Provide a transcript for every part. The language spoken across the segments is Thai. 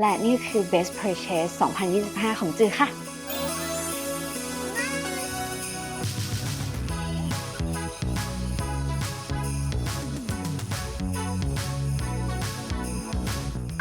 และนี่คือ Best Purchase 2025 ของจือค่ะ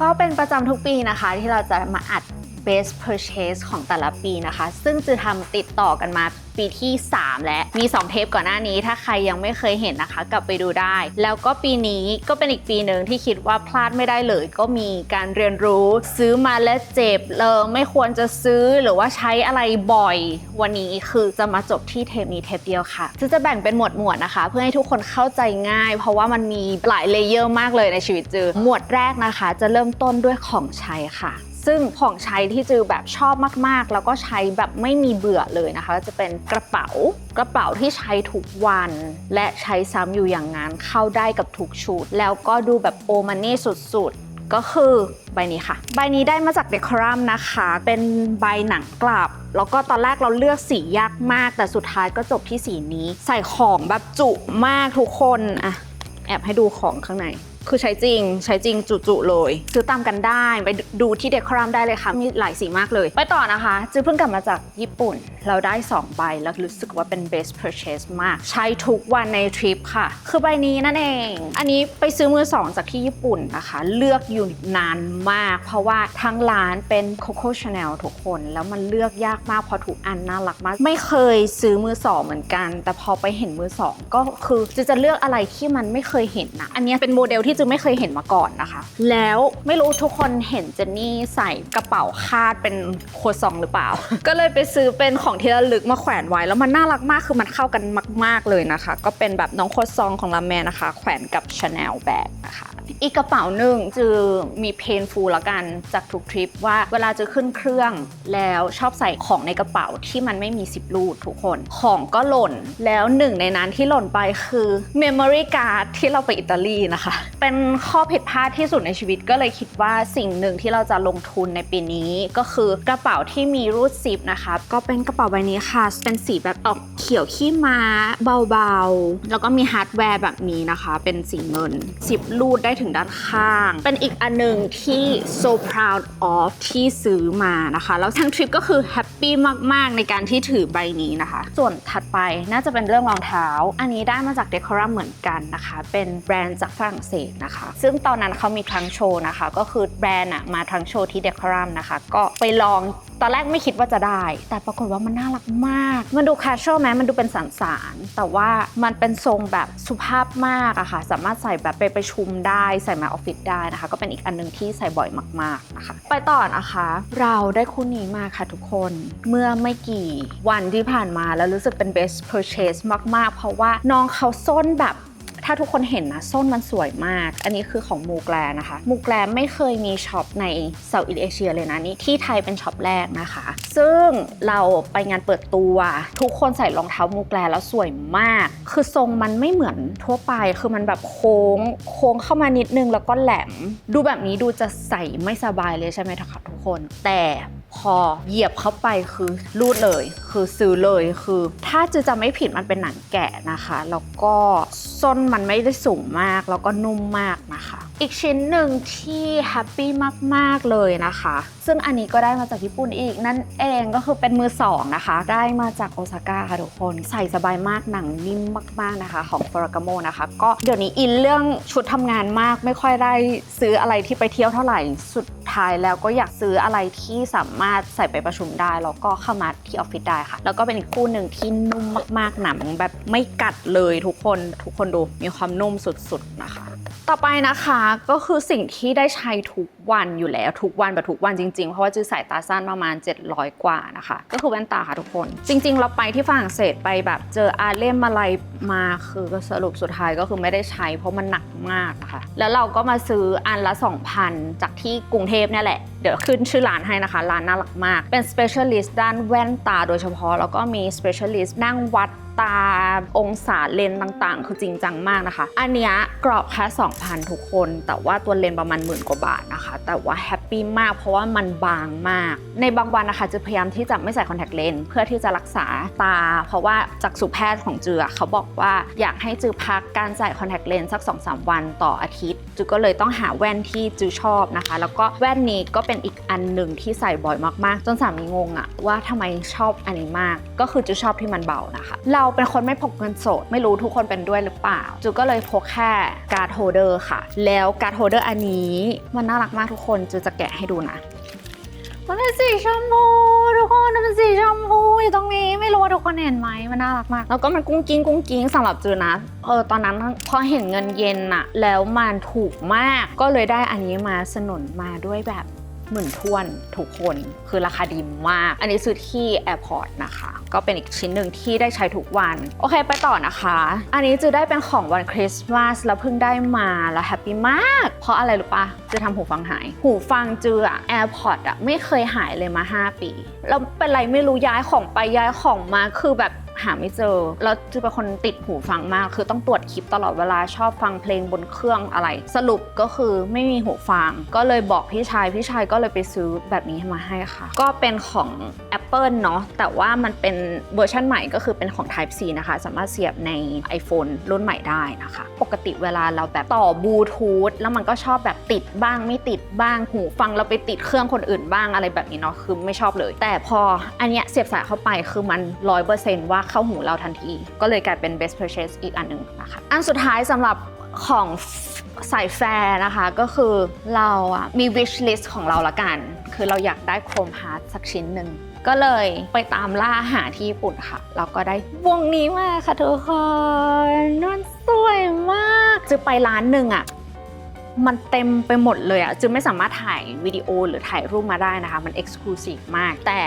ก็เป็นประจำทุกปีนะคะที่เราจะมาอัด best purchase ของแต่ละปีนะคะ ซึ่งจะทำติดต่อกันมาปีที่ 3 และมี 2 เทปก่อนหน้านี้ ถ้าใครยังไม่เคยเห็นนะคะ กลับไปดูได้ แล้วก็ปีนี้ก็เป็นอีกปีหนึ่งที่คิดว่าพลาดไม่ได้เลย ก็มีการเรียนรู้ซื้อมาและเจ็บเลยไม่ควรจะซื้อหรือว่าใช้อะไรบ่อย วันนี้คือจะมาจบที่เทปนี้เทปเดียวค่ะจะจะแบ่งเป็นหมวดหมวดนะคะ เพื่อให้ทุกคนเข้าใจง่าย เพราะว่ามันมีหลายเลเยอร์มากเลยในชีวิตจือหมวดแรกนะคะ จะเริ่มต้นด้วยของใช้ค่ะ ซึ่งของใช้ที่จือแบบชอบมากๆ แล้วก็ใช้แบบไม่มีเบื่อเลยนะคะ จะเป็นกระเป๋ากระเป๋าที่ใช้ทุกวัน และใช้ซ้ำอยู่อย่างนั้น เข้าได้กับทุกชุด แล้วก็ดูแบบโอมันนี่สุดๆ ก็คือใบนี้ค่ะ ใบนี้ได้มาจากเดคอรัมนะคะ เป็นใบหนังกลับ แล้วก็ตอนแรกเราเลือกสียากมาก แต่สุดท้ายก็จบที่สีนี้ ใส่ของแบบจุมากทุกคนอะแอบให้ดูของข้างใน คือใช้จริงใช้จริงจุๆเลย ซื้อตามกันได้ไปดูที่เดคอรัมได้เลยค่ะ มีหลายสีมากเลย ไปต่อนะคะจือเพิ่งกลับมาจากญี่ปุ่น เราได้ 2 ใบ แล้วรู้สึกว่าเป็น best purchase มาก ใช้ทุกวันในทริปค่ะ คือใบนี้นั่นเอง อันนี้ไปซื้อมือสองจากที่ญี่ปุ่นนะคะ เลือกอยู่นานมาก เพราะว่าทั้งร้านเป็น Coco Chanel ทุกคน แล้วมันเลือกยากมากเพราะทุกอันน่ารักมาก ไม่เคยซื้อมือสองเหมือนกัน แต่พอไปเห็นมือสองก็คือจะจะเลือกอะไรที่มันไม่เคยเห็นนะอันนี้เป็นโมเดลที่จึงไม่เคยเห็นมาก่อนนะคะ แล้วไม่รู้ทุกคนเห็นเจนนี่ใส่กระเป๋าคาดเป็นโครัวซองหรือเปล่า ก็เลยไปซื้อเป็นของที่ระลึกมาแขวนไว้ แล้วมันน่ารักมากคือมันเข้ากันมาก ๆเลยนะคะ ก็เป็นแบบน้องโครัวซองของลาแมนนะคะ แขวนกับชาแนลแบกนะคะอีกกระเป๋าหนึ่งจือมีเพนฟูลละกันจากทุกทริปว่าเวลาจะขึ้นเครื่องแล้วชอบใส่ของในกระเป๋าที่มันไม่มีซิปรูดทุกคน ของก็หล่นแล้วหนึ่งในนั้นที่หล่นไปคือ Memory Card ที่เราไปอิตาลีนะคะ เป็นข้อผิดพลาดที่สุดในชีวิตก็เลยคิดว่าสิ่งหนึ่งที่เราจะลงทุนในปีนี้ก็คือกระเป๋าที่มีรูดซิปนะคะก็เป็นกระเป๋าใบนี้ค่ะ เป็นสีแบบออกเขียวขี้ม้าเบาๆ แล้วก็มีฮาร์ดแวร์แบบนี้นะคะ เป็นสีเงินซิปรูดได้ถึงด้านข้าง เป็นอีกอันหนึ่งที่ so proud of ที่ซื้อมานะคะ แล้วทั้งทริปก็คือแฮปปี้มาก ๆ ในการที่ถือใบนี้นะคะ ส่วนถัดไปน่าจะเป็นเรื่องรองเท้า อันนี้ได้มาจากเดคอรัมเหมือนกันนะคะ เป็นแบรนด์จากฝรั่งเศสนะคะ ซึ่งตอนนั้นเขามีทั้งโชว์นะคะ ก็คือแบรนด์อะมาทั้งโชว์ที่เดคอรัมนะคะ ก็ไปลองตอนแรกไม่คิดว่าจะได้ แต่ปรากฏว่ามันน่ารักมาก มันดูคชชวลไหมมันดูเป็นสันสานแต่ว่ามันเป็นทรงแบบสุภาพมากอะค่ะ สามารถใส่แบบไปประชุมได้ใส่มาออฟฟิศได้นะคะ ก็เป็นอีกอันหนึงที่ใส่บ่อยมากๆนะคะไปต่อนะคะ เราได้คู่นี้มาค่ะทุกคนเมื่อไม่กี่วันที่ผ่านมาแล้วรู้สึกเป็น best purchase มากๆ เพราะว่าน้องเขาส้นแบบ ถ้าทุกคนเห็นนะส้นมันสวยมาก อันนี้คือของมูแกลนะคะ มูแกลไม่เคยมีช็อปในเซาท์อีสเอเชียเลยนะนี่ที่ไทยเป็นช็อปแรกนะคะ ซึ่งเราไปงานเปิดตัว ทุกคนใส่รองเท้ามูแกลแล้วสวยมาก คือทรงมันไม่เหมือนทั่วไปคือมันแบบโค้งโค้งเข้ามานิดนึงแล้วก็แหลม ดูแบบนี้ดูจะใส่ไม่สบายเลยใช่ไหมคะทุกคน แต่ พอเหยียบเข้าไปคือรูดเลย คือซื้อเลยคือ ถ้าจะจะไม่ผิดมันเป็นหนังแกะนะคะ แล้วก็ส้นมันไม่ได้สูงมากแล้วก็นุ่มมากนะคะ อีกชิ้นหนึ่งที่แฮปปี้มาก ๆ เลยนะคะ ซึ่งอันนี้ก็ได้มาจากญี่ปุ่นอีกนั่นเองก็คือเป็นมือสองนะคะ ได้มาจากโอซาก้าค่ะทุกคนใส่สบายมากหนังนิ่มมาก ๆนะคะ ของฟรากาโมนะคะ ก็เดี๋ยวนี้อินเรื่องชุดทำงานมาก ไม่ค่อยได้ซื้ออะไรที่ไปเที่ยวเท่าไหร่สุดท้ายแล้วก็อยากซื้ออะไรที่สามารถใส่ไปประชุมได้แล้วก็เข้ามาที่ออฟฟิศได้ค่ะ แล้วก็เป็นอีกคู่หนึ่งที่นุ่มมากๆหนังแบบไม่กัดเลยทุกคนทุกคนดูมีความนุ่มสุดๆนะคะ ต่อไปนะคะก็คือสิ่งที่ได้ใช้ทุกวันอยู่แล้วทุกวันแบบทุกวันจริงๆ เพราะว่าจือใส่ตาสั้นประมาณ 700 กว่านะคะ ก็คือแว่นตาค่ะทุกคน จริง ๆ เราไปที่ฝรั่งเศสไปแบบเจออาเล่มอะไรมาคือสรุปสุดท้ายก็คือไม่ได้ใช้เพราะมันหนักมากนะคะ แล้วเราก็มาซื้ออันละ 2,000 จากที่กรุงเทพเนี่ยแหละเดี๋ยวขึ้นชื่อร้านให้นะคะ ร้านน่ารักมาก เป็น specialist ด้านแว่นตาโดยเฉพาะ แล้วก็มี specialist นั่งวัดตา องศาเลนต่างๆ คือจริงจังมากนะคะ อันเนี้ยกรอบแค่2,000 ทุกคน แต่ว่าตัวเลนประมาณหมื่นกว่าบาทนะคะ แต่ว่าแฮปปี้มากเพราะว่ามันบางมาก ในบางวันนะคะจะพยายามที่จะไม่ใส่คอนแทคเลนส์เพื่อที่จะรักษาตา เพราะว่าจากสุแพทย์ของจืออเขาบอกว่าอยากให้จือพักการใส่คอนแทคเลนส์สัก 2-3 วันต่ออาทิตย์ จือก็เลยต้องหาแว่นที่จือชอบนะคะ แล้วก็แว่นนี้ก็เป็นอีกอันหนึ่งที่ใส่บ่อยมากๆ จนสามีงงอะว่าทำไมชอบอันนี้มาก ก็คือจือชอบที่มันเบานะคะ เราเป็นคนไม่พกเงินสด ไม่รู้ทุกคนเป็นด้วยหรือเปล่าจือก็เลยพกแค่การ์ดโฮเดอร์ค่ะ แล้วการ์ดโฮเดอร์อันนี้มันน่ารักมากทุกคนจือจะแกะให้ดูนะมันเป็นสีชมพูทุกคนมันเป็นสีชมพูอยู่ตรงนี้ไม่รู้ว่าทุกคนเห็นไหมมันน่ารักมาก แล้วก็มันกุ้งกิ้งกุ้งกิ้งสำหรับจือนะเออตอนนั้นพอเห็นเงินเย็นอะแล้วมันถูกมากก็เลยได้อันนี้มาสนุนมาด้วยแบบ หมื่นทวนทุกคนคือราคาดีมาก อันนี้ซื้อที่แอร์พอร์ตนะคะ ก็เป็นอีกชิ้นหนึ่งที่ได้ใช้ทุกวัน โอเคไปต่อนะคะ อันนี้จือได้เป็นของวันคริสต์มาสแล้วเพิ่งได้มาแล้วแฮปปี้มาก เพราะอะไรรู้ปะจือทำหูฟังหาย หูฟังจืออะแอร์พอร์ตอะไม่เคยหายเลยมา 5 ปี แล้วเป็นไรไม่รู้ย้ายของไปย้ายของมาคือแบบ หาไม่เจอ แล้วจือเป็นคนติดหูฟังมาก คือต้องตรวจคลิปตลอดเวลาชอบฟังเพลงบนเครื่องอะไร สรุปก็คือไม่มีหูฟัง ก็เลยบอกพี่ชาย พี่ชายก็เลยไปซื้อแบบนี้มาให้ค่ะ ก็เป็นของ Apple เนาะแต่ว่ามันเป็นเวอร์ชันใหม่ก็คือเป็นของ Type C นะคะ สามารถเสียบใน iPhone รุ่นใหม่ได้นะคะ ปกติเวลาเราแบบต่อบลูทูธแล้วมันก็ชอบแบบติดบ้างไม่ติดบ้างหูฟังเราไปติดเครื่องคนอื่นบ้างอะไรแบบนี้เนาะคือไม่ชอบเลย แต่พออันเนี้ยเสียบสายเข้าไปคือมันร้อยเปอร์เซนต์ว่าเข้าหูเราทันที ก็เลยกลายเป็น best purchase อีกอันหนึ่งนะคะอันสุดท้ายสำหรับของสายแฟร์นะคะก็คือเราอะมี wish list ของเราละกัน คือเราอยากได้โครมฮาร์ดสักชิ้นหนึ่ง ก็เลยไปตามล่าหาที่ญี่ปุ่นค่ะเราก็ได้วงนี้มาค่ะทุกคนนันสวยมากจะไปร้านหนึ่งอะมันเต็มไปหมดเลยอะจึงไม่สามารถถ่ายวิดีโอหรือถ่ายรูปมาได้นะคะ มันเอ็กซ์คลูซีฟมาก แต่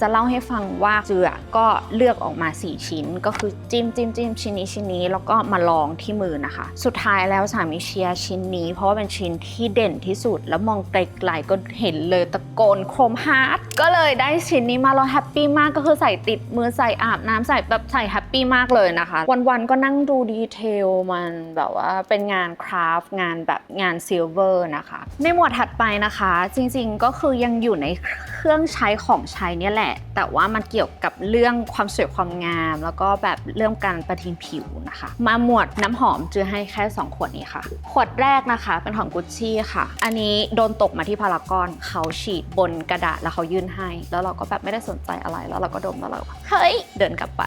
จะเล่าให้ฟังว่าเจือก็เลือกออกมา 4 ชิ้น ก็คือจิ้มจิ้มจิ้มชิ้นนี้ชิ้นนี้แล้วก็มาลองที่มือนะคะ สุดท้ายแล้วสามีเชียร์ชิ้นนี้ เพราะว่าเป็นชิ้นที่เด่นที่สุด แล้วมองไกลๆก็เห็นเลยตะโกนโครมฮาร์ดก็เลยได้ชิ้นนี้มาเราแฮปปี้มากก็คือใส่ติดมือใส่อาบน้ำใส่แบบใส่แฮปปี้มากเลยนะคะ วันๆก็นั่งดูดีเทลมันแบบว่าเป็นงานคราฟต์งานแบบงานซิลเวอร์นะคะ ในหมวดถัดไปนะคะ จริงๆก็คือยังอยู่ในเครื่องใช้ของใช้เนี่ยแหละแต่ว่ามันเกี่ยวกับเรื่องความสวยความงาม แล้วก็แบบเรื่องการประทินผิวนะคะ มาหมวดน้ำหอมจือให้แค่ 2 ขวดนี้ค่ะ ขวดแรกนะคะ เป็นของกุชชี่ค่ะ อันนี้โดนตกมาที่พารากอนเขาฉีดบนกระดาษแล้วเขายื่นให้ แล้วเราก็แบบไม่ได้สนใจอะไรแล้วเราก็ดมแล้วเราก็เฮ้ยเดินกลับไป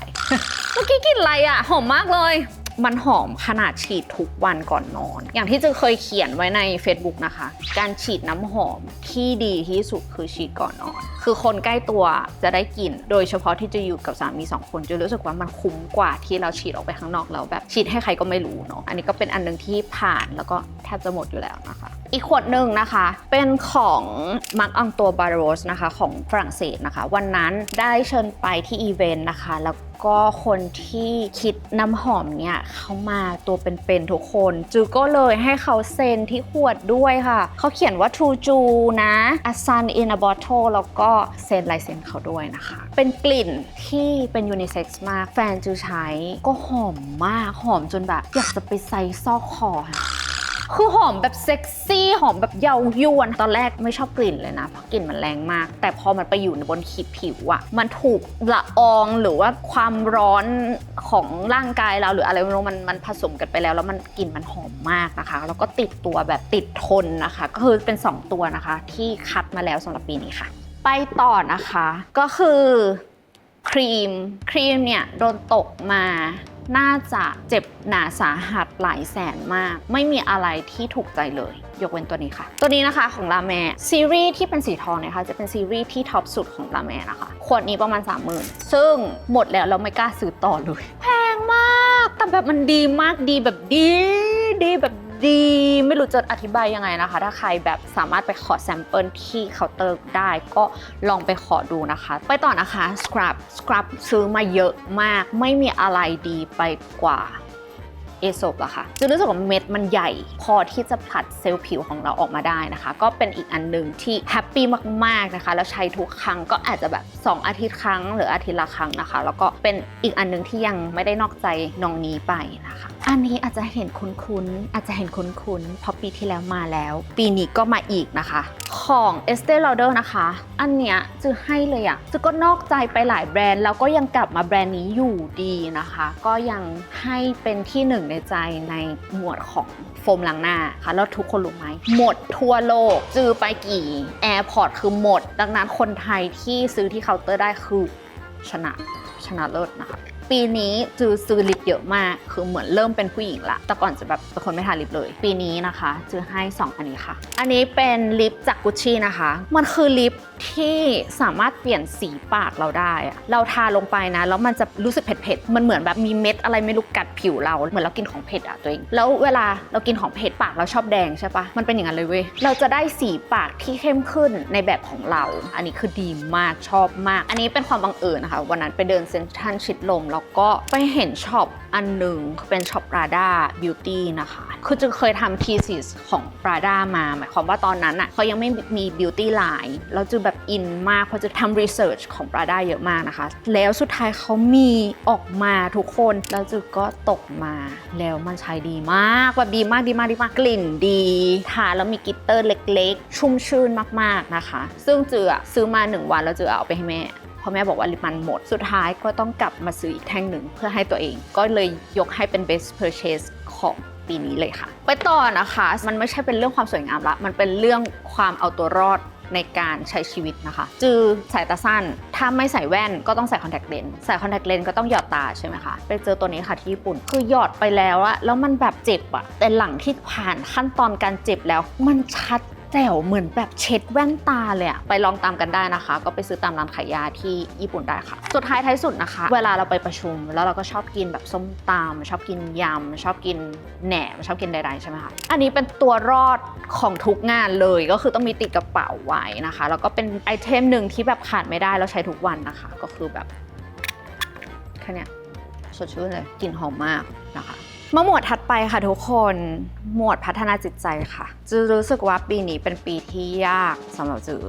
เมื่อกี้กลินอะไรอะหอมมากเลย มันหอมขนาดฉีดทุกวันก่อนนอน อย่างที่จะเคยเขียนไว้ใน Facebook นะคะ การฉีดน้ำหอมที่ดีที่สุดคือฉีดก่อนนอน คือคนใกล้ตัวจะได้กลิ่น โดยเฉพาะที่จะอยู่กับสามีสองคนจะรู้สึกว่ามันคุ้มกว่าที่เราฉีดออกไปข้างนอกแล้วแบบฉีดให้ใครก็ไม่รู้เนาะ อันนี้ก็เป็นอันหนึงที่ผ่านแล้วก็แทบจะหมดอยู่แล้วนะคะ อีกขวดหนึ่งนะคะ เป็นของมาร์กอังตัวบาโรสนะคะของฝรั่งเศสนะคะ วันนั้นได้เชิญไปที่อีเวนต์นะคะแล้ว ก็คนที่คิดน้ำหอมเนี่ยเขามาตัวเป็นๆทุกคนจูก็เลยให้เขาเซ็นที่ขวดด้วยค่ะ เขาเขียนว่า True Ju นะ A Sun in a Bottle แล้วก็เซ็นลายเซ็นเขาด้วยนะคะ เป็นกลิ่นที่เป็นยูนิเซ็กซ์มาก แฟนจูใช้ก็หอมมาก หอมจนแบบ อยากจะไปใส่ซอกคอค่ะ คือหอมแบบเซ็กซี่หอมแบบเยาวยวน ตอนแรกไม่ชอบกลิ่นเลยนะ เพราะกลิ่นมันแรงมาก แต่พอมันไปอยู่บนขีดผิวอะมันถูกละอองหรือว่าความร้อนของร่างกายเราหรืออะไรไม่รู้มันมันผสมกันไปแล้ว แล้วมันกลิ่นมันหอมมากนะคะ แล้วก็ติดตัวแบบติดทนนะคะ ก็คือเป็น 2 ตัวนะคะ ที่คัดมาแล้วสำหรับปีนี้ค่ะ ไปต่อนะคะก็คือครีมครีมเนี่ยโดนตกมา น่าจะเจ็บหนาสาหัสหลายแสนมาก ไม่มีอะไรที่ถูกใจเลย ยกเว้นตัวนี้ค่ะ ตัวนี้นะคะของลาแมซีรีส์ที่เป็นสีทองเนี่ยค่ะจะเป็นซีรีส์ที่ท็อปสุดของลาแมนะคะขวดนี้ประมาณ 30,000 ซึ่งหมดแล้วเราไม่กล้าซื้อต่อเลย แพงมาก แต่แบบมันดีมากดีแบบดี ดีแบบ ดีไม่รู้จะอธิบายยังไงนะคะ ถ้าใครแบบสามารถไปขอแซมเปิลที่เคาน์เตอร์ได้ก็ลองไปขอดูนะคะ ไปต่อนะคะสครับสครับซื้อมาเยอะมาก ไม่มีอะไรดีไปกว่าเอโซบอะค่ะจะรู้สึกว่าเม็ดมันใหญ่ พอที่จะผลัดเซลล์ผิวของเราออกมาได้นะคะ ก็เป็นอีกอันหนึ่งที่แฮปปี้มากๆนะคะ แล้วใช้ทุกครั้งก็อาจจะแบบ 2 อาทิตย์ครั้ง หรืออาทิตย์ละครั้งนะคะ แล้วก็เป็นอีกอันหนึ่งที่ยังไม่ได้นอกใจน้องนี้ไปนะคะอันนี้อาจจะเห็นคุ้นๆ อาจจะเห็นคุ้นๆ เพราะปีที่แล้วมาแล้ว ปีนี้ก็มาอีกนะคะ ของ Estee Lauder นะคะ อันเนี้ยจือให้เลยอะจือก็นอกใจไปหลายแบรนด์ แล้วก็ยังกลับมาแบรนด์นี้อยู่ดีนะคะ ก็ยังให้เป็นที่หนึ่งในใจในหมวดของโฟมล้างหน้าค่ะแล้วทุกคนรู้ไหม หมดทั่วโลกจือไปกี่แอร์พอร์ตคือหมด ดังนั้นคนไทยที่ซื้อที่เคาน์เตอร์ได้คือชนะชนะเลิศนะคะ ปีนี้จือซื้อลิปเยอะมาก คือเหมือนเริ่มเป็นผู้หญิงละ แต่ก่อนจะแบบเป็นคนไม่ทาลิปเลย ปีนี้นะคะจือให้ 2 อันนี้ค่ะ อันนี้เป็นลิปจากกุชชี่นะคะ มันคือลิปที่สามารถเปลี่ยนสีปากเราได้ เราทาลงไปนะ แล้วมันจะรู้สึกเผ็ดๆ มันเหมือนแบบมีเม็ดอะไรไม่รู้กัดผิวเรา เหมือนเรากินของเผ็ดอะตัวเอง แล้วเวลาเรากินของเผ็ดปากเราชอบแดงใช่ปะมันเป็นอย่างนั้นเลยเว้ย เราจะได้สีปากที่เข้มขึ้นในแบบของเรา อันนี้คือดีมากชอบมาก อันนี้เป็นความบังเอิญนะคะ วันนั้นไปเดินเซ็นทรัลชิดลมแล้วก็ไปเห็นช็อปอันหนึ่งเป็นช็อป Prada Beauty นะคะ คือจึงเคยทำ thesis ของ Prada มา หมายความว่าตอนนั้นอะเขายังไม่มี beauty line แล้วจึงแบบอินมากเพราะจะทำ research ของ Prada เยอะมากนะคะ แล้วสุดท้ายเขามีออกมาทุกคน แล้วจึงก็ตกมา แล้วมันใช้ดีมากแบบดีมากดีมากดีมากกลิ่นดีทาแล้วมีกิตเตอร์เล็ก ๆ ชุ่มชื่นมากๆนะคะ ซึ่งจืออะซื้อมาหนึ่งวันแล้วจือเอาไปให้แม่ พราะแม่บอกว่าลิปมันหมด สุดท้ายก็ต้องกลับมาซื้ออีกแท่งหนึ่งเพื่อให้ตัวเอง ก็เลยยกให้เป็น best purchase ของปีนี้เลยค่ะ ไปต่อนะคะ มันไม่ใช่เป็นเรื่องความสวยงามละ มันเป็นเรื่องความเอาตัวรอดในการใช้ชีวิตนะคะ จือสายตาสั้น ถ้าไม่ใส่แว่นก็ต้องใส่คอนแทคเลนส์ใส่คอนแทคเลนส์ก็ต้องหยอดตาใช่ไหมคะ ไปเจอตัวนี้ค่ะที่ญี่ปุ่น คือหยอดไปแล้วอะแล้วมันแบบเจ็บอะแต่หลังที่ผ่านขั้นตอนการเจ็บแล้ว มันชัด แจ๋วเหมือนแบบเช็ดแว่นตาเลยอะไปลองตามกันได้นะคะ ก็ไปซื้อตามร้านขายยาที่ญี่ปุ่นได้ค่ะ สุดท้ายท้ายสุดนะคะ เวลาเราไปประชุม แล้วเราก็ชอบกินแบบส้มตำชอบกินยำชอบกินแหนมชอบกินใดๆใช่ไหมคะอันนี้เป็นตัวรอดของทุกงานเลยก็คือต้องมีติดกระเป๋าไว้นะคะ แล้วก็เป็นไอเทมหนึ่งที่แบบขาดไม่ได้แล้วใช้ทุกวันนะคะ ก็คือแบบแค่นี้สดชื่นเลยกลิ่นหอมมากนะคะ มาหมวดถัดไปค่ะทุกคน หมวดพัฒนาจิตใจค่ะจือรู้สึกว่าปีนี้เป็นปีที่ยากสำหรับจือ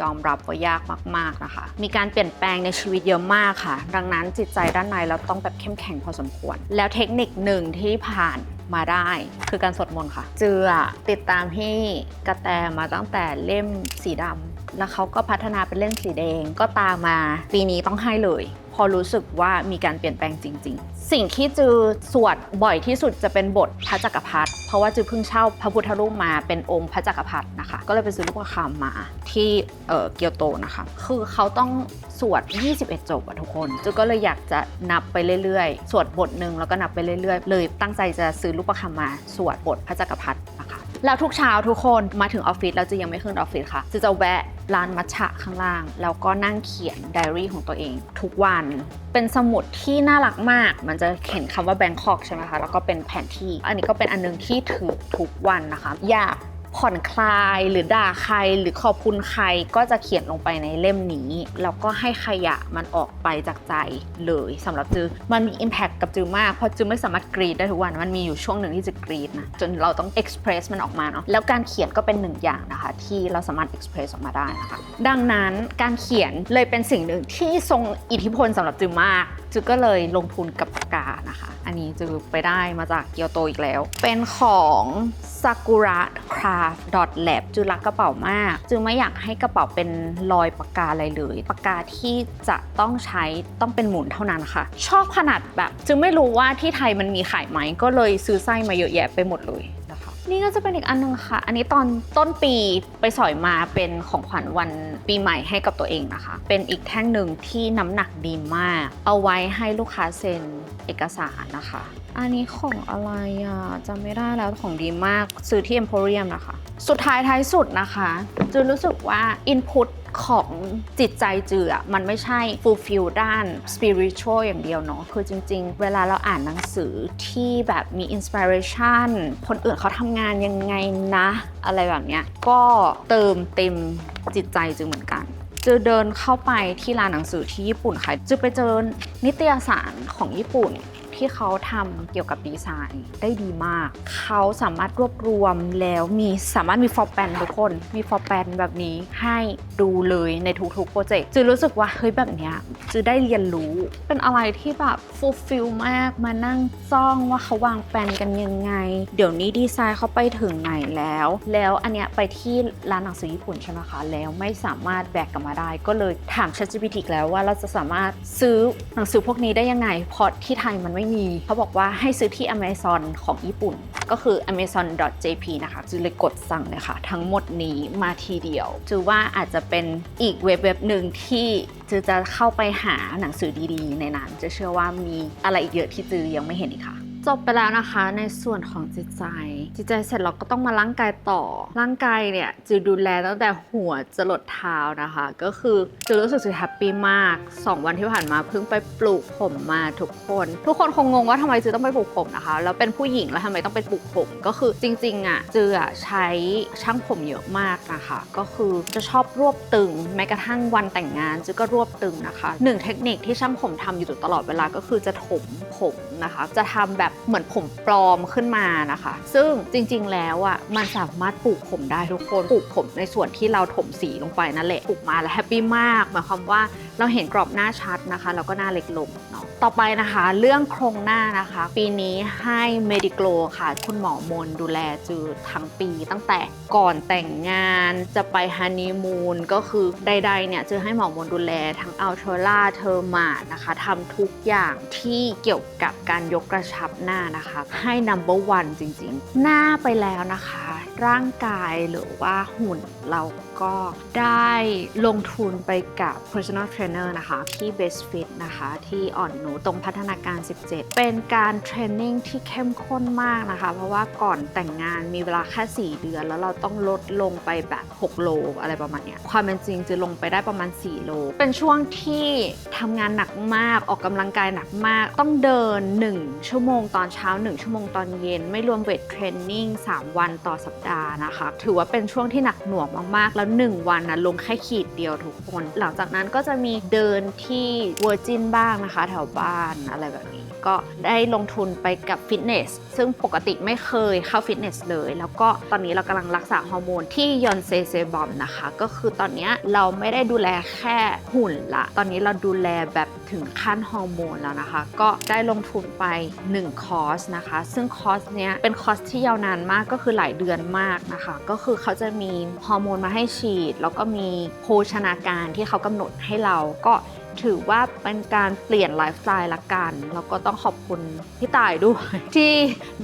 ยอมรับว่ายากมากๆนะคะ มีการเปลี่ยนแปลงในชีวิตเยอะมากค่ะ ดังนั้นจิตใจด้านในเราต้องแบบเข้มแข็งพอสมควร แล้วเทคนิคหนึ่งที่ผ่านมาได้คือการสวดมนต์ค่ะ เจือติดตามพี่กระแตมาตั้งแต่เล่มสีดำแล้วเขาก็พัฒนาเป็นเล่มสีแดงก็ตามมา ปีนี้ต้องให้เลย อรู้สึกว่ามีการเปลี่ยนแปลงจริง ๆ สิ่งที่จือสวดบ่อยที่สุดจะเป็นบทพระจักรพรรดิเพราะว่าจือเพิ่งเช่าพระพุทธรูปมาเป็นองค์พระจักรพรรดินะคะ ก็เลยไปซื้อลูกประคำมาที่เกียวโตนะคะ คือเขาต้องสวด 21 จบอะทุกคนจือก็เลยอยากจะนับไปเรื่อยๆ สวดบทหนึ่งแล้วก็นับไปเรื่อยๆ เลยตั้งใจจะซื้อลูกประคำมาสวดบทพระจักรพรรดิ แล้วทุกเช้าทุกคนมาถึงออฟฟิศเราจะยังไม่ขึ้นออฟฟิศค่ะจะจะแวะร้านมัชชะข้างล่าง แล้วก็นั่งเขียนไดอารี่ของตัวเอง ทุกวันเป็นสมุดที่น่ารักมาก มันจะเขียนคำว่าแบงคอกใช่ไหมคะแล้วก็เป็นแผนที่ อันนี้ก็เป็นอันนึงที่ถือทุกวันนะคะ อยาก ผ่อนคลายหรือด่าใครหรือขอบคุณใครก็จะเขียนลงไปในเล่มนี้แล้วก็ให้ขยะมันออกไปจากใจเลยสำหรับจือมันมี Impact กับจือมากเพราะจือไม่สามารถกรีดได้ทุกวันมันมีอยู่ช่วงหนึ่งที่จะกรีดนะจนเราต้อง express มันออกมาเนาะแล้วการเขียนก็เป็นหนึ่งอย่างนะคะ ที่เราสามารถ express ออกมาได้นะคะดังนั้นการเขียนเลยเป็นสิ่งหนึ่งที่ทรงอิทธิพลสำหรับจือมากจือก็เลยลงทุนกับปากกานะคะ อันนี้จือไปได้มาจากเกียวโตอีกแล้ว เป็นของ sakura craft lab จือรักกระเป๋ามาก จือไม่อยากให้กระเป๋าเป็นรอยปากกาอะไรเลย ปากกาที่จะต้องใช้ต้องเป็นหมุนเท่านั้นค่ะ ชอบขนาดแบบ จือไม่รู้ว่าที่ไทยมันมีขายไหมก็เลยซื้อไส้มาเยอะแยะไปหมดเลย นี่ก็จะเป็นอีกอันหนึงค่ะ อันนี้ตอนต้นปีไปสอยมาเป็นของขวัญวันปีใหม่ให้กับตัวเองนะคะ เป็นอีกแท่งหนึ่งที่น้ำหนักดีมาก เอาไว้ให้ลูกค้าเซ็นเอกสารนะคะ อันนี้ของอะไรอะจำไม่ได้แล้วของดีมาก ซื้อที่ Emporium นะคะ สุดท้ายท้ายสุดนะคะจูรู้สึกว่า Input ของจิตใจจืออะมันไม่ใช่ fulfill ด้าน spiritual อย่างเดียวเนาะคือจริง ๆ เวลาเราอ่านหนังสือที่แบบมี inspiration คนอื่นเขาทำงานยังไงนะ อะไรแบบเนี้ยก็เติมเต็มจิตใจจือเหมือนกันจือเดินเข้าไปที่ร้านหนังสือที่ญี่ปุ่นค่ะจือไปเจอนิตยสารของญี่ปุ่น ที่เขาทำเกี่ยวกับดีไซน์ได้ดีมาก เขาสามารถรวบรวมแล้วมีสามารถมีฟอร์แปนทุกคน มีฟอร์แปนแบบนี้ให้ดูเลยในทุกๆโปรเจกต์จือรู้สึกว่าเฮ้ยแบบเนี้ยจือได้เรียนรู้ เป็นอะไรที่แบบฟูลฟิลมากมานั่งจ้องว่าเขาวางแปนกันยังไง เดี๋ยวนี้ดีไซน์เขาไปถึงไหนแล้ว แล้วอันเนี้ยไปที่ร้านหนังสือญี่ปุ่นใช่ไหมคะแล้วไม่สามารถแบกกลับมาได้ ก็เลยถาม ChatGPT อีกแล้วว่าเราจะสามารถซื้อหนังสือพวกนี้ได้ยังไงเพราะที่ไทยมันไม่มีเขาบอกว่าให้ซื้อที่ Amazon ของญี่ปุ่น ก็คือ amazon.jp นะคะจือเลยกดสั่งเลยค่ะ ทั้งหมดนี้มาทีเดียวจือว่าอาจจะเป็นอีกเว็บเว็บหนึ่งที่จือจะเข้าไปหาหนังสือดีๆ ในนั้นจะเชื่อว่ามีอะไรอีกเยอะที่จือยังไม่เห็นอีกค่ะ จบไปแล้วนะคะในส่วนของจิตใจ จิตใจเสร็จเราก็ต้องมาร่างกายต่อ ร่างกายเนี่ยจือดูแลตั้งแต่หัวจรดเท้านะคะ ก็คือจือรู้สึกจือแฮปปี้มาก 2 วันที่ผ่านมาเพิ่งไปปลูกผมมาทุกคน ทุกคนคงงงว่าทำไมจือต้องไปปลูกผมนะคะ แล้วเป็นผู้หญิงแล้วทำไมต้องไปปลูกผมก็คือจริงๆอะจืออะใช้ช่างผมเยอะมากนะคะ ก็คือจะชอบรวบตึงแม้กระทั่งวันแต่งงานจือก็รวบตึงนะคะหนึ่งเทคนิคที่ช่างผมทำอยู่ตลอดเวลาก็คือจะถมผมนะคะ จะทำแบบเหมือนผมปลอมขึ้นมานะคะ ซึ่งจริงๆ แล้วอะมันสามารถปลูกผมได้ทุกคนปลูกผมในส่วนที่เราถมสีลงไปนั่นแหละปลูกมาแล้วแฮปปี้มากหมายความว่า เราเห็นกรอบหน้าชัดนะคะแล้วก็หน้าเล็กลงเนาะต่อไปนะคะเรื่องโครงหน้านะคะ ปีนี้ให้ Mediclo ค่ะ คุณหมอมนดูแลจือทั้งปีตั้งแต่ก่อนแต่งงานจะไปฮันนีมูนก็คือใดๆเนี่ยจือให้หมอมนดูแลทั้งอัลเทอร่าเทอร์มานะคะทำทุกอย่างที่เกี่ยวกับการยกกระชับหน้านะคะ ให้ number one จริงๆ หน้าไปแล้วนะคะ ร่างกายหรือว่าหุ่นเราก็ได้ลงทุนไปกับ personal trainer นะคะที่ Best Fit นะคะ ที่อ่อนหนูตรงพัฒนาการ 17 เป็นการเทรนนิ่งที่เข้มข้นมากนะคะ เพราะว่าก่อนแต่งงานมีเวลาแค่ 4 เดือน แล้วเราต้องลดลงไปแบบ 6 โลอะไรประมาณเนี้ยความเป็นจริงจะลงไปได้ประมาณ 4 โล เป็นช่วงที่ทำงานหนักมากออกกำลังกายหนักมาก ต้องเดิน 1 ชั่วโมงตอนเช้า 1 ชั่วโมงตอนเย็น ไม่รวมเวทเทรนนิ่ง3วันต่อสัปดาห์นะคะ ถือว่าเป็นช่วงที่หนักหน่วงมากๆ แล้ว 1 วันนะลงแค่ขีดเดียวทุกคน หลังจากนั้นก็จะมีเดินที่เวอร์จินบ้างนะคะ แถวบ้านอะไรแบบนี้ ก็ได้ลงทุนไปกับฟิตเนสซึ่งปกติไม่เคยเข้าฟิตเนสเลย แล้วก็ตอนนี้เรากำลังรักษาฮอร์โมนที่ยอนเซเซบอมนะคะ ก็คือตอนนี้เราไม่ได้ดูแลแค่หุ่นละ ตอนนี้เราดูแลแบบถึงขั้นฮอร์โมนแล้วนะคะ ก็ได้ลงทุนไป 1 คอร์สนะคะ ซึ่งคอร์สเนี้ยเป็นคอร์สที่ยาวนานมากก็คือหลายเดือนมากนะคะ ก็คือเขาจะมีฮอร์โมนมาให้ฉีด แล้วก็มีโภชนาการที่เขากำหนดให้เราก็ ถือว่าเป็นการเปลี่ยนไลฟ์สไตล์ละกัน แล้วก็ต้องขอบคุณพี่ต่ายด้วย ที่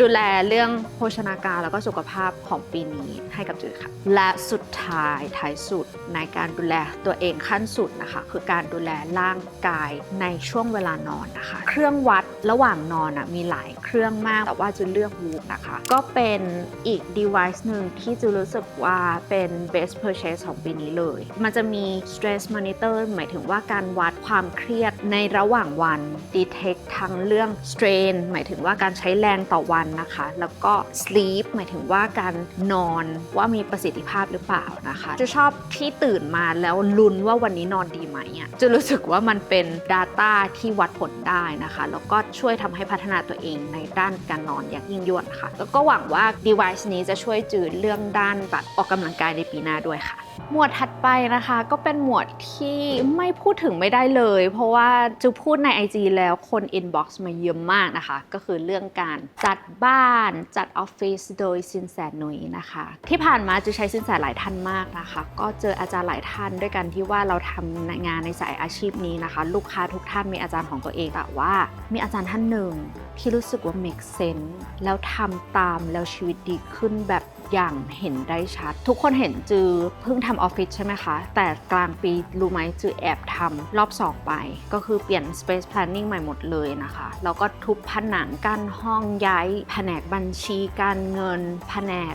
ดูแลเรื่องโภชนาการแล้วก็สุขภาพของปีนี้ให้กับจือค่ะ และสุดท้ายท้ายสุดในการดูแลตัวเองขั้นสุดนะคะ คือการดูแลร่างกายในช่วงเวลานอนนะคะ เครื่องวัดระหว่างนอนอะมีหลายเครื่องมากแต่ว่าจะเลือกวูกนะคะ ก็เป็นอีก device หนึ่งที่จะรู้สึกว่าเป็น best purchase ของปีนี้เลย มันจะมี stress monitor หมายถึงว่าการวัดความเครียดในระหว่างวัน detect ทั้งเรื่อง strain หมายถึงว่าการใช้แรงต่อวันนะคะ แล้วก็ sleep หมายถึงว่าการนอนว่ามีประสิทธิภาพหรือเปล่านะคะจะชอบที่ตื่นมาแล้วลุ้นว่าวันนี้นอนดีไหมอะจะรู้สึกว่ามันเป็น Data ที่วัดผลได้นะคะ แล้วก็ช่วยทำให้พัฒนาตัวเองในด้านการนอนอย่างยิ่งยวดค่ะ แล้วก็หวังว่า device นี้จะช่วยจืดเรื่องด้านแบบออกกำลังกายในปีหน้าด้วยค่ะหมวดถัดไปนะคะก็เป็นหมวดที่ไม่พูดถึงไม่ได้เลย เพราะว่าจูพูดใน IG แล้วคน inbox มาเยอะมากนะคะ ก็คือเรื่องการจัดบ้านจัดออฟฟิศโดยสินแสหนุยนะคะ ที่ผ่านมาจะใช้สินแสหลายท่านมากนะคะ ก็เจออาจารย์หลายท่านด้วยกันที่ว่าเราทำงานในสายอาชีพนี้นะคะ ลูกค้าทุกท่านมีอาจารย์ของตัวเองแต่ว่า มีอาจารย์ท่านหนึ่งที่รู้สึกว่า make sense แล้วทำตามแล้วชีวิตดีขึ้นแบบ อย่างเห็นได้ชัด ทุกคนเห็นจือเพิ่งทำออฟฟิศใช่ไหมคะ แต่กลางปีรู้ไหมจือแอบทำรอบสองไป ก็คือเปลี่ยน space planning ใหม่หมดเลยนะคะ แล้วก็ทุบผนังกั้นห้องย้ายแผนกบัญชีการเงินแผนก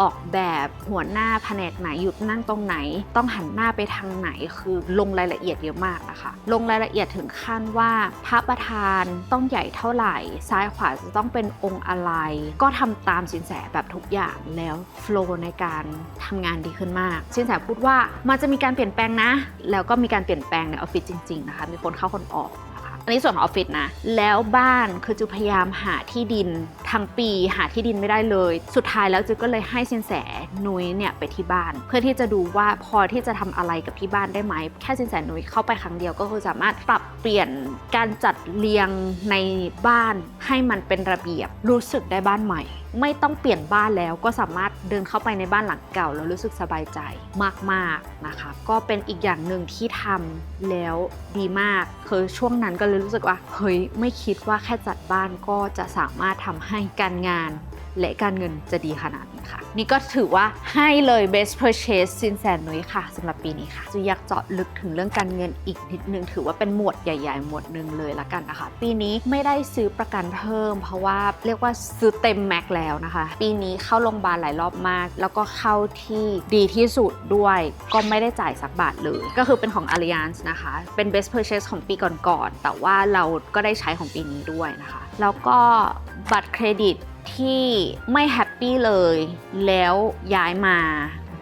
ออกแบบหัวหน้าแผนกไหนหยุดนั่งตรงไหน ต้องหันหน้าไปทางไหนคือลงรายละเอียดเยอะมากนะคะลงรายละเอียดถึงขั้นว่าพระประธานต้องใหญ่เท่าไหร่ ซ้ายขวาจะต้องเป็นองค์อะไร ก็ทำตามสินแสแบบทุกอย่างแล้วโฟล์ในการทำงานดีขึ้นมากสินแสพูดว่ามันจะมีการเปลี่ยนแปลงนะ แล้วก็มีการเปลี่ยนแปลงในออฟฟิศจริงๆนะคะมีคนเข้าคนออก อันนี้ส่วนของออฟฟิศนะ แล้วบ้านคือจูพยายามหาที่ดินทั้งปีหาที่ดินไม่ได้เลย สุดท้ายแล้วจูก็เลยให้สินแสนุ้ยเนี่ยไปที่บ้าน เพื่อที่จะดูว่าพอที่จะทำอะไรกับที่บ้านได้ไหม แค่สินแสนุ้ยเข้าไปครั้งเดียวก็คือสามารถปรับเปลี่ยนการจัดเรียงในบ้านให้มันเป็นระเบียบรู้สึกได้บ้านใหม่ ไม่ต้องเปลี่ยนบ้านแล้วก็สามารถเดินเข้าไปในบ้านหลังเก่า แล้วรู้สึกสบายใจมากๆนะคะ ก็เป็นอีกอย่างหนึ่งที่ทำแล้วดีมากคือช่วงนั้นก็เลยรู้สึกว่าเฮ้ยไม่คิดว่าแค่จัดบ้านก็จะสามารถทำให้การงาน และการเงินจะดีขนาดนี้ค่ะ นี่ก็ถือว่าให้เลย best purchase สินแสนุ้ยค่ะสำหรับปีนี้ค่ะจะอยากเจาะลึกถึงเรื่องการเงินอีกนิดนึง ถือว่าเป็นหมวดใหญ่ๆ หมวดหนึ่งเลยละกันนะคะ ปีนี้ไม่ได้ซื้อประกันเพิ่ม เพราะว่าเรียกว่าซื้อเต็มแม็กแล้วนะคะ ปีนี้เข้าโรงพยาบาลหลายรอบมาก แล้วก็เข้าที่ดีที่สุดด้วย ก็ไม่ได้จ่ายสักบาทเลย ก็คือเป็นของ Allianz นะคะ เป็น best purchase ของปีก่อนๆแต่ว่าเราก็ได้ใช้ของปีนี้ด้วยนะคะ แล้วก็บัตรเครดิต ที่ไม่แฮปปี้เลย แล้วย้ายมา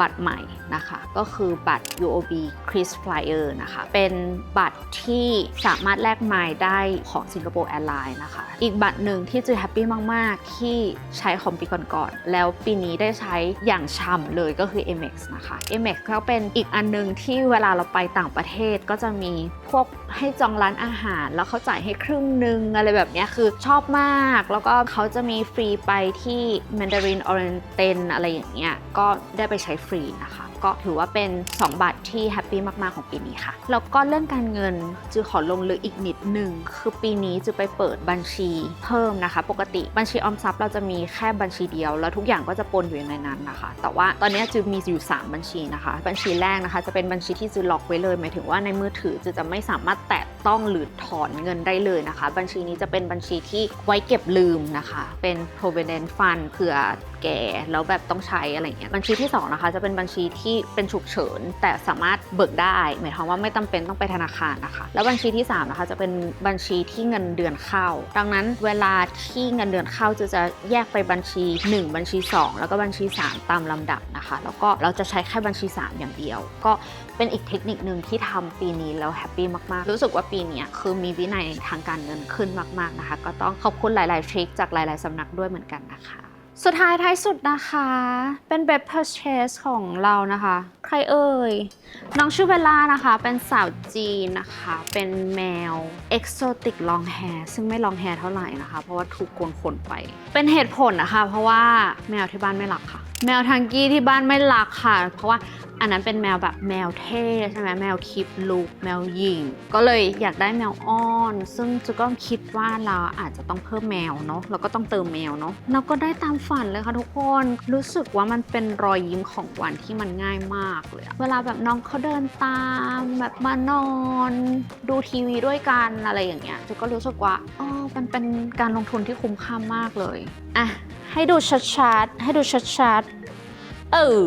บัตรใหม่นะคะ ก็คือบัตร UOB Kris Flyer นะคะ เป็นบัตรที่สามารถแลกไมล์ได้ของสิงคโปร์แอร์ไลน์นะคะ อีกบัตรหนึ่งที่จือแฮปปี้มาก ๆ ที่ใช้ของปีก่อน ๆ แล้วปีนี้ได้ใช้อย่างช่ำเลยก็คือ MX นะคะ Amex เขาเป็นอีกอันหนึงที่เวลาเราไปต่างประเทศก็จะมีพวก ให้จองร้านอาหาร แล้วเขาจ่ายให้ครึ่งหนึ่งอะไรแบบนี้คือชอบมาก แล้วก็เขาจะมีฟรีไปที่ Mandarin Oriental อะไรอย่างเงี้ยก็ได้ไปใช้ฟรีนะคะ ก็ถือว่าเป็น 2บัตรที่แฮปปี้มาก ๆ ของปีนี้ค่ะ แล้วก็เรื่องการเงินจือขอลงลึกอีกนิดหนึ่งคือปีนี้จือไปเปิดบัญชีเพิ่มนะคะ ปกติบัญชีออมทรัพย์เราจะมีแค่บัญชีเดียว แล้วทุกอย่างก็จะปนอยู่ในนั้นนะคะ แต่ว่าตอนนี้จือมีอยู่ 3 บัญชีนะคะ บัญชีแรกนะคะ จะเป็นบัญชีที่จือล็อกไว้เลย หมายถึงว่าในมือถือจือจะไม่สามารถแตะ ต้องหรือถอนเงินได้เลยนะคะ บัญชีนี้จะเป็นบัญชีที่ไว้เก็บลืมนะคะ เป็น provident fund เผื่อแก่แล้วแบบต้องใช้อะไรเงี้ยบัญชีที่สองนะคะจะเป็นบัญชีที่เป็นฉุกเฉิน แต่สามารถเบิกได้ หมายความว่าไม่จำเป็นต้องไปธนาคารนะคะ แล้วบัญชีที่สามนะคะจะเป็นบัญชีที่เงินเดือนเข้า ดังนั้นเวลาที่เงินเดือนเข้าจะจะแยกไปบัญชี 1 บัญชี 2 แล้วก็บัญชี 3 ตามลำดับนะคะ แล้วก็เราจะใช้แค่บัญชี 3 อย่างเดียว ก็เป็นอีกเทคนิคหนึ่งที่ทำปีนี้แล้วแฮปปี้มากๆ รู้สึกว่าปีนี้คือมีวินัยทางการเงินขึ้นมาก ๆนะคะ ก็ต้องขอบคุณหลาย ๆ ทริคจากหลาย ๆ สำนักด้วยเหมือนกันนะคะ สุดท้ายท้ายสุดนะคะ เป็น best purchase ของเรานะคะ ใครเอ่ย น้องชื่อเวลานะคะ เป็นสาวจีนนะคะ เป็นแมว exotic long hair ซึ่งไม่ long hair เท่าไหร่นะคะ เพราะว่าถูกโกนขนไป เป็นเหตุผลนะคะ เพราะว่าแมวที่บ้านไม่รักค่ะ แมวทังกี้ที่บ้านไม่รักค่ะ เพราะว่าอันนั้นเป็นแมวแบบแมวเท่ใช่ไหมแมวคลิปลุกแมวหยิง ก็เลยอยากได้แมวอ้อน ซึ่งจะก็คิดว่าเราอาจจะต้องเพิ่มแมวเนาะแล้วก็ต้องเติมแมวเนาะเราก็ได้ตามฝันเลยค่ะทุกคนรู้สึกว่ามันเป็นรอยยิ้มของวันที่มันง่ายมากเลย เวลาแบบน้องเขาเดินตามแบบมานอน ดูทีวีด้วยกันอะไรอย่างเงี้ยจะก็รู้สึกว่าอ๋อมันเป็นการลงทุนที่คุ้มค่ามากเลยอะ ให้ดูชัดๆ ให้ดูชัดๆ เออ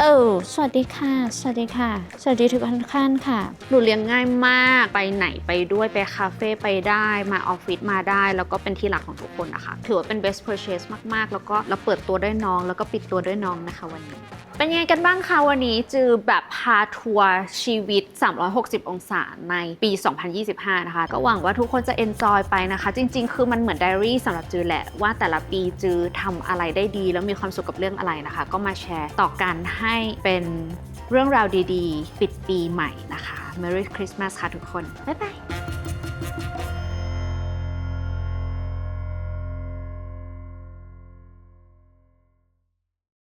เออ สวัสดีค่ะ สวัสดีค่ะ สวัสดีทุกท่านค่ะ หนูเลี้ยงง่ายมาก ไปไหนไปด้วย ไปคาเฟ่ไปได้ มาออฟฟิศมาได้ แล้วก็เป็นที่รักของทุกคนนะคะ ถือว่าเป็น best purchase มากๆ แล้วก็เราเปิดตัวด้วยน้อง แล้วก็ปิดตัวด้วยน้องนะคะวันนี้ เป็นยังไงกันบ้างคะวันนี้จือแบบพาทัวร์ชีวิต 360 องศาในปี 2025 นะคะ ก็หวังว่าทุกคนจะ enjoy ไปนะคะ จริง ๆ คือมันเหมือนไดอารี่สำหรับจือแหละ ว่าแต่ละปีจือทำอะไรได้ดี แล้วมีความสุขกับเรื่องอะไรนะคะ ก็มาแชร์ต่อกันให้เป็นเรื่องราวดีๆ ปิดปีใหม่นะคะ Merry Christmas ค่ะทุกคน บ๊ายบาย